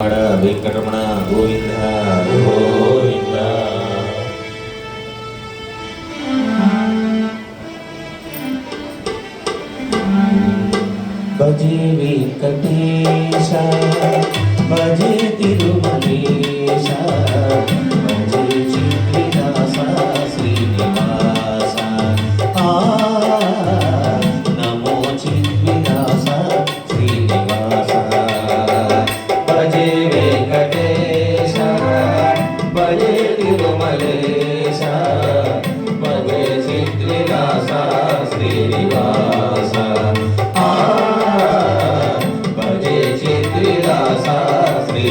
ಹರ ವೆಂಕಟರಮಣ ಗೋವಿಂದ ಗೋವಿಂದ ಭಜಿ ವೆಂಕಟೇಶ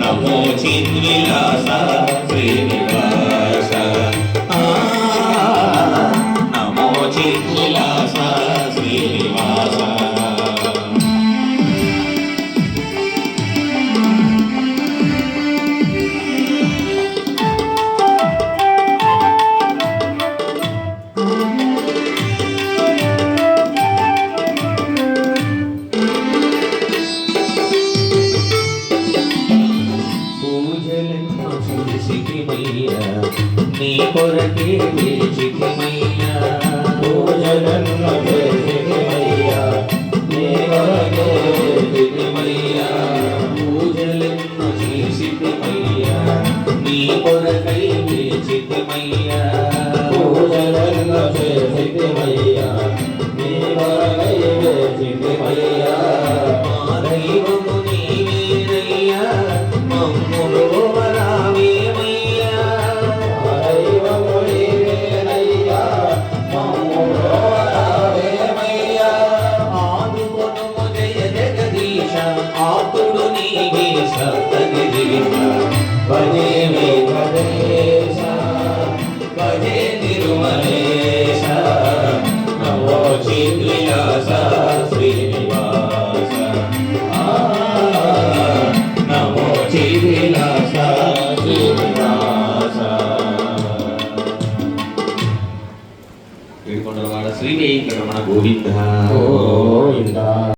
నమో చిద్విలాస చేసిమయ్యా నీ కొరకే వేచిమయ్యా భోజనన్న చేసిమయ్యా నీ కొరకే వేచిమయ్యా భోజనన్న చేసిమయ్యా నీ కొరకై వేచిమయ్యా భోజనన్న చేసిమయ్యా నీ కొరకై వేచిమయ్యా ప్రమాణ శ్రీవేంకటరమణ గోవింద గోవింద